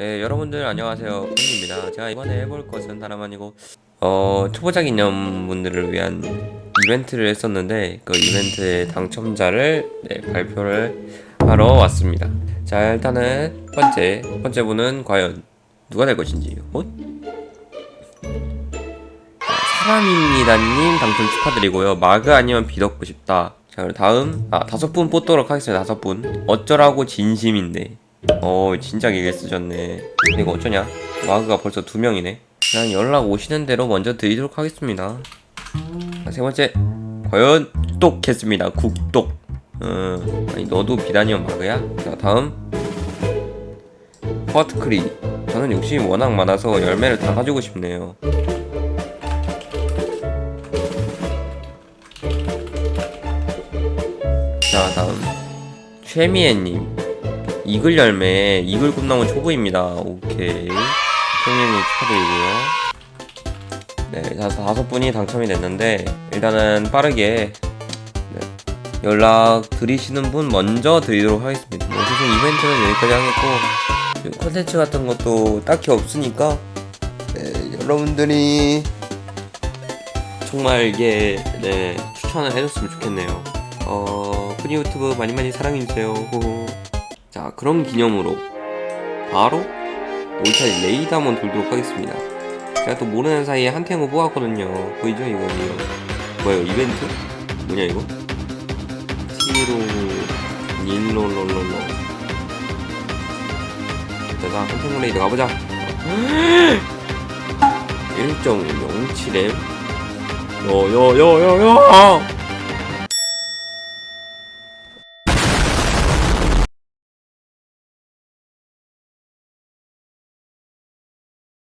네, 여러분들 안녕하세요. 坤입니다. 제가 이번에 해볼 것은 다름 아니고 어, 초보자 기념 분들을 위한 이벤트를 했었는데 그 이벤트의 당첨자를 네, 발표를 하러 왔습니다. 자, 일단은 첫 번째 첫 번째 분은 과연 누가 될 것인지. 어? 사람입니다님 당첨 축하드리고요. 마그 아니면 비덕고 싶다. 자, 그럼 다음 아 다섯 분 뽑도록 하겠습니다. 다섯 분. 어쩌라고 진심인데. 어 진작 얘기 쓰셨네. 이거 어쩌냐? 마그가 벌써 두 명이네. 그냥 연락 오시는 대로 먼저 드리도록 하겠습니다. 자, 세 번째 과연 똑 했습니다. 국똑. 어 아니 너도 비단이형 마그야? 자 다음 퍼트크리. 저는 욕심이 워낙 많아서 열매를 다 가지고 싶네요. 자 다음 최미애님 이글 열매 이글 꿈나무 초보입니다 오케이 최미애님 축하드리고요 네 다섯, 분이 당첨이 됐는데 일단은 빠르게 네, 연락 드리시는 분 먼저 드리도록 하겠습니다 뭐 어쨌든 이벤트는 여기까지 하겠고 콘텐츠 같은 것도 딱히 없으니까 네, 여러분들이 정말 이게 네 추천을 해줬으면 좋겠네요. 어 푸니 유튜브 많이 많이 사랑해주세요. 호호. 자 그런 기념으로 바로 5차 레이드 한번 돌도록 하겠습니다. 제가 또 모르는 사이에 한 템을 뽑았거든요. 보이죠 이거 이거 뭐예요 이벤트? 뭐냐 이거? 티로 닐로롤롤로 일단 한템 레이드 가보자. 1.07M 어, 요요요요요